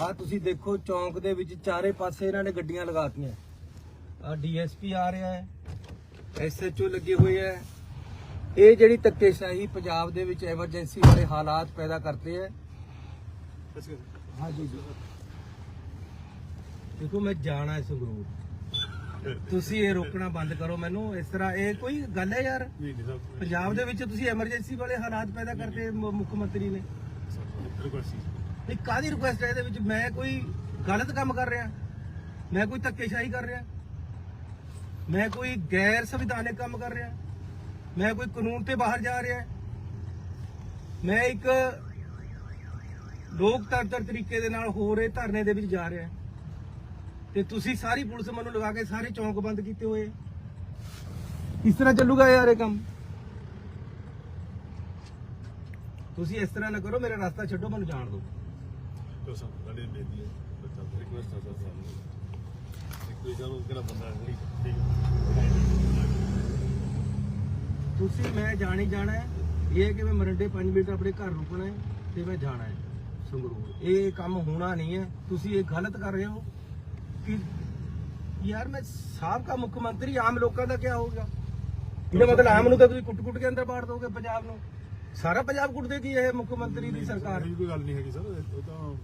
ਆ ਤੁਸੀਂ ਦੇਖੋ ਚੌਂਕ ਦੇ ਵਿੱਚ ਚਾਰੇ ਪਾਸੇ ਇਹਨਾਂ ਨੇ ਗੱਡੀਆਂ ਲਗਾਤੀਆਂ। ਆ ਡੀਐਸਪੀ ਆ ਰਿਹਾ ਹੈ ਐਸਐਚਓ ਲੱਗੇ ਹੋਏ ਹੈ। ਇਹ ਜਿਹੜੀ ਧੱਕੇਸ਼ਾਹੀ ਪੰਜਾਬ ਦੇ ਵਿੱਚ ਐਮਰਜੈਂਸੀ ਵਾਲੇ ਹਾਲਾਤ ਪੈਦਾ ਕਰਤੇ ਹੈ। ਹਾਂਜੀ। ਦੇਖੋ ਮੈਂ ਜਾਣਾ ਹੈ ਸੰਗਰੂਰ ਤੁਸੀਂ ਇਹ ਰੋਕਣਾ ਬੰਦ ਕਰੋ ਮੈਨੂੰ। ਇਸ ਤਰ੍ਹਾਂ ਇਹ ਕੋਈ ਗੱਲ ਹੈ ਯਾਰ? ਪੰਜਾਬ ਦੇ ਵਿੱਚ ਤੁਸੀਂ ਐਮਰਜੈਂਸੀ ਵਾਲੇ ਹਾਲਾਤ ਪੈਦਾ ਕਰਤੇ ਮੁੱਖ ਮੰਤਰੀ ਨੇ। ਬਿਲਕੁਲ ਕਾਦੀ ਰਿਕੁਐਸਟ ਹੈ ਇਹਦੇ ਵਿੱਚ? ਮੈਂ ਕੋਈ ਗਲਤ ਕੰਮ ਕਰ ਰਿਹਾ। ਮੈਂ ਕੋਈ ਧੱਕੇਸ਼ਾਹੀ ਕਰ ਰਿਹਾ। ਮੈਂ ਕੋਈ ਗੈਰ ਸੰਵਿਧਾਨਕ ਕੰਮ ਕਰ ਰਿਹਾ। ਮੈਂ ਕੋਈ ਕਾਨੂੰਨ ਤੇ ਬਾਹਰ ਜਾ ਰਿਹਾ। ਮੈਂ ਇੱਕ ਲੋਕਤੰਤਰ ਤਰੀਕੇ ਦੇ ਨਾਲ ਹੋ ਰਹੇ ਧਰਨੇ ਦੇ ਵਿੱਚ ਜਾ ਰਿਹਾ। ਤੇ ਤੁਸੀਂ ਸਾਰੀ ਪੁਲਿਸ ਮੈਨੂੰ ਲਗਾ ਕੇ ਸਾਰੇ ਚੌਂਕ ਬੰਦ ਕੀਤੇ ਹੋਏ। ਕਿਸ ਤਰ੍ਹਾਂ ਚੱਲੂਗਾ ਯਾਰ ਇਹ ਕੰਮ? ਤੁਸੀਂ ਇਸ ਤਰ੍ਹਾਂ ਨਾ ਕਰੋ, ਮੇਰਾ ਰਸਤਾ ਛੱਡੋ, ਮੈਨੂੰ ਜਾਣ ਦਿਓ। ਤੋ ਸਭ ਸਾਡੇ ਬੇਦੀ ਹੈ ਬੱਚਾ ਰਿਕੁਐਸਟ ਆ ਸਰ ਸਾਨੂੰ ਇੱਕ ਵੀ ਜਾਨੂੰ ਕਿਹੜਾ ਬੰਦਾ ਨਹੀਂ ਠੀਕ ਤੁਸੀਂ ਮੈਂ ਜਾਣੀ ਜਾਣਾ ਹੈ। ਇਹ ਕਿ ਮੈਂ ਮਰੰਡੇ 5 ਮਿੰਟ ਆਪਣੇ ਘਰ ਰੁਕਣਾ ਹੈ ਤੇ ਮੈਂ ਜਾਣਾ ਹੈ ਸੰਗਰੂਰ। ਇਹ ਕੰਮ ਹੋਣਾ ਨਹੀਂ ਹੈ। ਤੁਸੀਂ ਇਹ ਗਲਤ ਕਰ ਰਹੇ ਹੋ ਕਿ ਯਾਰ ਮੈਂ ਸਾਬਕਾ ਮੁੱਖ ਮੰਤਰੀ ਆਮ ਲੋਕਾਂ ਦਾ ਕੀ ਹੋਊਗਾ ਇਹਦਾ ਮਤਲਬ ਆਮ ਨੂੰ ਤਾਂ ਤੁਸੀਂ ਕੁੱਟ-ਕੁੱਟ ਕੇ ਅੰਦਰ ਬਾੜ ਦੋਗੇ ਪੰਜਾਬ ਨੂੰ। ਸਾਰਾ ਪੰਜਾਬ ਕੁੱਟ ਦੇਗੀ ਇਹ ਮੁੱਖ ਮੰਤਰੀ ਦੀ ਸਰਕਾਰ? ਇਹ ਕੋਈ ਗੱਲ ਨਹੀਂ ਹੈਗੀ ਸਰ ਉਹ ਤਾਂ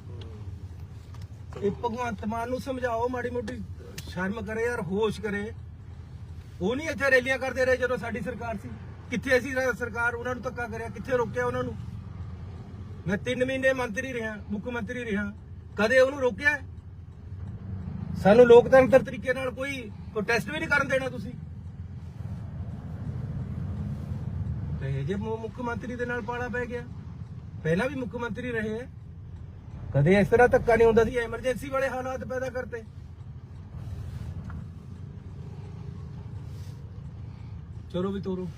ਇਹ ਭਗਵੰਤ ਮਾਨ ਨੂੰ ਸਮਝਾਓ ਮਾੜੀ ਮੋਟੀ ਸ਼ਰਮ ਕਰੇ ਯਾਰ ਹੋਸ਼ ਕਰੇ। ਉਹ ਨਹੀਂ ਇੱਥੇ ਰੈਲੀਆਂ ਕਰਦੇ ਰਹੇ ਜਦੋਂ ਸਾਡੀ ਸਰਕਾਰ ਸੀ। ਕਿੱਥੇ ਅਸੀਂ ਸਰਕਾਰ ਉਹਨਾਂ ਨੂੰ ਧੱਕਾ ਕਰਿਆ ਕਿੱਥੇ ਰੋਕਿਆ ਉਹਨਾਂ ਨੂੰ? ਮੈਂ 3 ਮਹੀਨੇ ਮੰਤਰੀ ਰਿਹਾ ਮੁੱਖ ਮੰਤਰੀ ਰਿਹਾ। ਕਦੇ ਉਹਨੂੰ ਰੋਕਿਆ? ਸਾਨੂੰ ਲੋਕਤੰਤਰ ਤਰੀਕੇ ਨਾਲ ਕੋਈ ਪ੍ਰੋਟੈਸਟ ਵੀ ਨਹੀਂ ਕਰਨ ਦੇਣਾ ਤੁਸੀਂ। ਤੇ ਜੇ ਮੁੱਖ ਮੰਤਰੀ ਦੇ ਨਾਲ ਪਾੜਾ ਪੈ ਗਿਆ। ਪਹਿਲਾਂ ਵੀ ਮੁੱਖ ਮੰਤਰੀ ਰਹੇ ਹੈ ਕਦੇ ਇਸ ਤਰ੍ਹਾਂ ਧੱਕਾ ਨਹੀਂ ਹੁੰਦਾ ਸੀ, ਐਮਰਜੈਂਸੀ ਵਾਲੇ ਹਾਲਾਤ ਪੈਦਾ ਕਰਤੇ। ਚਲੋ ਵੀ ਤੋਰੋ।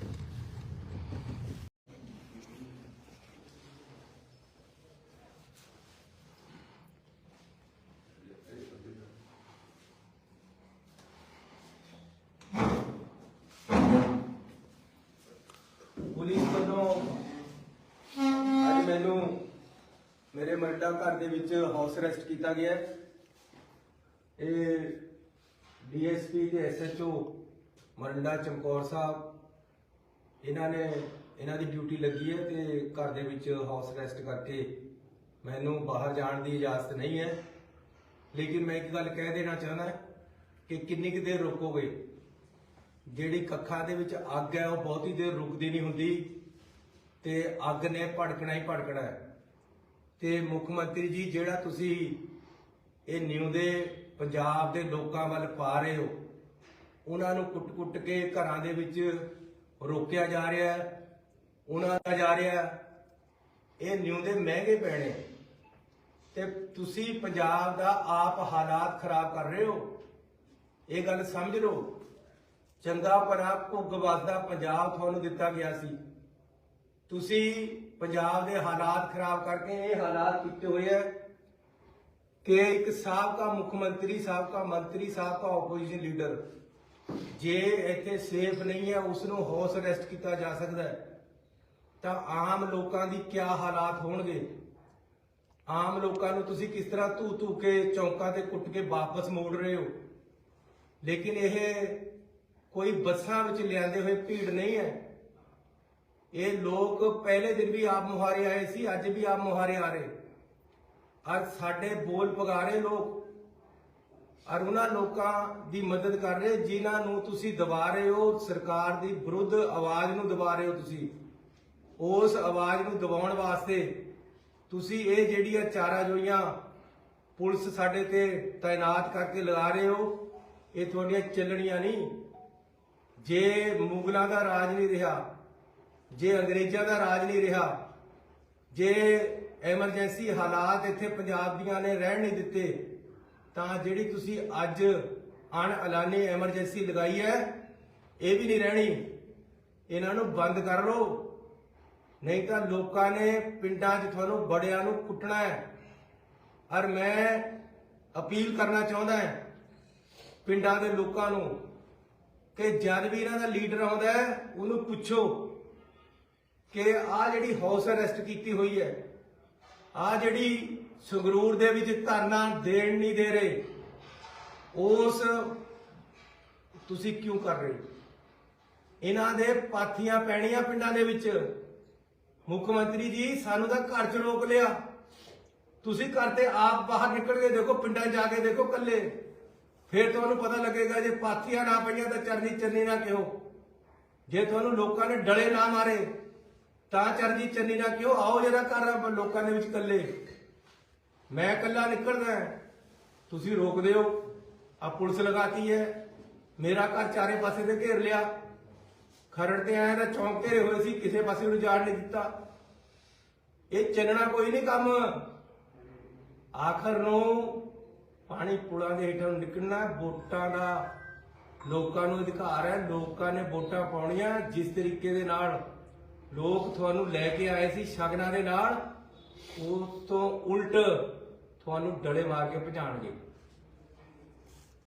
ਮੇਰੇ ਮਰਡਾ ਘਰ ਦੇ ਵਿੱਚ ਹਾਊਸ ਅਰੈਸਟ ਕੀਤਾ ਗਿਆ ਹੈ। ਇਹ ਡੀਐਸਪੀ ਤੇ ਐਸਐਚਓ ਮਰੰਡਾ ਚਮਕੌਰ ਸਾਹਿਬ, ਇਹਨਾਂ ਨੇ ਇਹਨਾਂ ਦੀ ਡਿਊਟੀ ਲੱਗੀ ਹੈ ਤੇ ਘਰ ਦੇ ਵਿੱਚ ਹਾਊਸ ਅਰੈਸਟ ਕਰਕੇ ਮੈਨੂੰ ਬਾਹਰ ਜਾਣ ਦੀ ਇਜਾਜ਼ਤ ਨਹੀਂ ਹੈ। ਲੇਕਿਨ ਮੈਂ ਇੱਕ ਗੱਲ ਕਹਿ ਦੇਣਾ ਚਾਹੁੰਦਾ ਕਿ ਕਿੰਨੀ ਕੁ ਦੇਰ ਰੁਕੋਗੇ? ਜਿਹੜੀ ਕੱਖਾਂ ਦੇ ਵਿੱਚ ਅੱਗ ਹੈ, ਉਹ ਬਹੁਤੀ ਦੇਰ ਰੁਕਦੀ ਨਹੀਂ ਹੁੰਦੀ ਤੇ ਅੱਗ ਨੇ ਭੜਕਣਾ ਹੀ ਭੜਕਣਾ ਹੈ। ਤੇ ਮੁੱਖ ਮੰਤਰੀ ਜੀ, ਜਿਹੜਾ ਤੁਸੀਂ ਇਹ ਨਿਉਂਦੇ ਪੰਜਾਬ ਦੇ ਲੋਕਾਂ ਵੱਲ ਪਾ ਰਹੇ ਹੋ, ਉਹਨਾਂ ਨੂੰ ਕੁੱਟ-ਕੁੱਟ ਕੇ ਘਰਾਂ ਦੇ ਵਿੱਚ ਰੋਕਿਆ ਜਾ ਰਿਹਾ ਹੈ, ਉਹਨਾਂ ਦਾ ਜਾ ਰਿਹਾ ਹੈ। ਇਹ ਨਿਉਂਦੇ ਮਹਿੰਗੇ ਪੈਣੇ। ਤੇ ਤੁਸੀਂ ਪੰਜਾਬ ਦਾ ਆਪ ਹਾਲਾਤ ਖਰਾਬ ਕਰ ਰਹੇ ਹੋ। ਇਹ ਗੱਲ ਸਮਝ ਲਓ। ਚੰਗਾ ਭਰਾ ਭੁੱਗ ਵੱਸਦਾ ਪੰਜਾਬ ਤੁਹਾਨੂੰ ਦਿੱਤਾ ਗਿਆ ਸੀ। ਤੁਸੀਂ ਪੰਜਾਬ ਦੇ ਹਾਲਾਤ ਖਰਾਬ ਕਰਕੇ ਇਹ ਹਾਲਾਤ ਕੀਤੇ ਹੋਏ ਹੈ ਕਿ ਇੱਕ ਸਾਬਕਾ ਮੁੱਖ ਮੰਤਰੀ, ਸਾਬਕਾ ਮੰਤਰੀ, ਸਾਬਕਾ ਆਪੋਜੀਸ਼ਨ ਲੀਡਰ ਜੇ ਇੱਥੇ ਸੇਫ ਨਹੀਂ ਹੈ ਉਸ ਨੂੰ ਹਾਊਸ ਅਰੈਸਟ ਕੀਤਾ ਜਾ ਸਕਦਾ ਹੈ, ਤਾਂ ਆਮ ਲੋਕਾਂ ਦੀ ਕੀ ਹਾਲਾਤ ਹੋਣਗੇ? ਆਮ ਲੋਕਾਂ ਨੂੰ ਤੁਸੀਂ ਕਿਸ ਤਰ੍ਹਾਂ ਧੂ ਧੂ ਕੇ ਚੌਂਕਾਂ ਤੇ ਕੁੱਟ ਕੇ ਵਾਪਸ ਮੋੜ ਰਹੇ ਹੋ? ਲੇਕਿਨ ਇਹ ਕੋਈ ਬੱਸਾਂ ਵਿੱਚ ਲਿਆਂਦੇ ਹੋਏ ਭੀੜ ਨਹੀਂ ਹੈ। ਇਹ ਲੋਕ ਪਹਿਲੇ ਦਿਨ ਵੀ ਆਪ ਮੁਹਾਰੇ ਆਏ ਸੀ, ਅੱਜ ਵੀ ਆਪ ਮੁਹਾਰੇ ਆ ਰਹੇ। ਔਰ ਸਾਡੇ ਬੋਲ ਪਗਾ ਰਹੇ ਲੋਕ ਔਰ ਉਹਨਾਂ ਲੋਕਾਂ ਦੀ ਮਦਦ ਕਰ ਰਹੇ, ਜਿਨ੍ਹਾਂ ਨੂੰ ਤੁਸੀਂ ਦਬਾ ਰਹੇ ਹੋ, ਸਰਕਾਰ ਦੀ ਵਿਰੁੱਧ ਆਵਾਜ਼ ਨੂੰ ਦਬਾ ਰਹੇ ਹੋ ਤੁਸੀਂ। ਉਸ ਆਵਾਜ਼ ਨੂੰ ਦਬਾਉਣ ਵਾਸਤੇ ਤੁਸੀਂ ਇਹ ਜਿਹੜੀਆਂ ਚਾਰਾ ਜੋਈਆਂ ਪੁਲਿਸ ਸਾਡੇ ਤੇ ਤਾਇਨਾਤ ਕਰਕੇ ਲਗਾ ਰਹੇ ਹੋ, ਇਹ ਤੁਹਾਡੀਆਂ ਚੱਲਣੀਆਂ ਨਹੀਂ। ਜੇ ਮੁਗਲਾਂ ਦਾ ਰਾਜ ਨਹੀਂ ਰਿਹਾ ਜੇ ਅੰਗਰੇਜ਼ਾਂ ਦਾ ਰਾਜ ਨਹੀਂ ਰਿਹਾ, ਜੇ ਐਮਰਜੈਂਸੀ ਹਾਲਾਤ ਇੱਥੇ ਪੰਜਾਬ ਦੀਆਂ ਨੇ ਰਹਿਣ ਨਹੀਂ ਦਿੱਤੇ, ਤਾਂ ਜਿਹੜੀ ਤੁਸੀਂ ਅੱਜ ਅਣ ਐਲਾਨੀ ਐਮਰਜੈਂਸੀ ਲਗਾਈ ਹੈ, ਇਹ ਵੀ ਨਹੀਂ ਰਹਿਣੀ। ਇਹਨਾਂ ਨੂੰ ਬੰਦ ਕਰ ਲਓ। ਨਹੀਂ ਤਾਂ ਲੋਕਾਂ ਨੇ ਪਿੰਡਾਂ 'ਚ ਤੁਹਾਨੂੰ ਬੜਿਆਂ ਨੂੰ ਕੁੱਟਣਾ ਹੈ। ਔਰ ਮੈਂ ਅਪੀਲ ਕਰਨਾ ਚਾਹੁੰਦਾ ਹਾਂ ਪਿੰਡਾਂ ਦੇ ਲੋਕਾਂ ਨੂੰ ਕਿ ਜਦ ਵੀ ਇਹਨਾਂ ਦਾ ਲੀਡਰ ਆਉਂਦਾ ਉਹਨੂੰ ਪੁੱਛੋ। ਕਿ ਆ ਜਿਹੜੀ ਹਾਊਸ ਅਰੈਸਟ ਕੀਤੀ ਹੋਈ ਹੈ ਆ ਜਿਹੜੀ ਸੰਗਰੂਰ ਦੇ ਵਿੱਚ ਧਰਨਾ ਦੇਣ ਨਹੀਂ ਦੇ ਰਹੇ, ਉਸ ਤੁਸੀਂ ਕਿਉਂ ਕਰ ਰਹੇ ਇਹਨਾਂ ਦੇ ਪਾਥੀਆਂ ਪੈਣੀਆਂ ਪਿੰਡਾਂ ਦੇ ਵਿੱਚ। ਮੁੱਖ ਮੰਤਰੀ ਜੀ, ਸਾਨੂੰ ਤਾਂ ਘਰ 'ਚ ਰੋਕ ਲਿਆ। ਤੁਸੀਂ ਘਰ ਤੇ ਆਪ ਬਾਹਰ ਨਿਕਲ ਕੇ ਦੇਖੋ, ਪਿੰਡਾਂ 'ਚ ਜਾ ਕੇ ਦੇਖੋ ਕੱਲੇ ਫਿਰ ਤੁਹਾਨੂੰ ਪਤਾ ਲੱਗੇਗਾ ਜੇ ਪਾਥੀਆਂ ਨਾ ਪਈਆਂ ਤਾਂ ਚਰਨੀ ਚਰਨੀ ਨਾ ਕਿਹੋ ਜੇ ਤੁਹਾਨੂੰ ਲੋਕਾਂ ਨੇ ਡਲੇ ਨਾ ਮਾਰੇ ਤਾਂ ਚਰਨਜੀਤ ਚੰਨੀ ਦਾ ਕਿਉਂ? ਆਓ ਜਰਾ ਘਰ ਲੋਕਾਂ ਦੇ ਵਿੱਚ ਇਕੱਲੇ। ਮੈਂ ਇਕੱਲਾ ਨਿਕਲਦਾ ਤੁਸੀਂ ਰੋਕਦੇ ਹੋ। ਆ ਪੁਲਿਸ ਲਗਾਤੀ ਹੈ। ਮੇਰਾ ਘਰ ਚਾਰੇ ਪਾਸੇ ਤੇ ਘੇਰ ਲਿਆ। ਖਰੜ ਤੇ ਆਇਆ ਤਾਂ ਚੌਂਕ ਘੇਰੇ ਹੋਏ ਸੀ, ਕਿਸੇ ਪਾਸੇ ਨੂੰ ਜਾਣ ਨਹੀਂ ਦਿੱਤਾ। ਇਹ ਚੱਲਣਾ ਕੋਈ ਨਹੀਂ ਕੰਮ। ਆਖਰ ਨੂੰ ਪਾਣੀ ਪੁਲਾਂ ਦੇ ਹੇਠਾਂ ਨੂੰ ਨਿਕਲਣਾ, ਵੋਟਾਂ ਦਾ ਲੋਕਾਂ ਨੂੰ ਅਧਿਕਾਰ ਹੈ। ਲੋਕਾਂ ਨੇ ਵੋਟਾਂ ਪਾਉਣੀਆਂ ਜਿਸ ਤਰੀਕੇ ਦੇ ਨਾਲ। ਲੋਕ ਤੁਹਾਨੂੰ ਲੈ ਕੇ ਆਏ ਸੀ ਸ਼ਗਨਾਂ ਦੇ ਨਾਲ ਉਸ ਤੋਂ ਉਲਟ ਤੁਹਾਨੂੰ ਡਲੇ ਮਾਰ ਕੇ ਭਜਾਣਗੇ।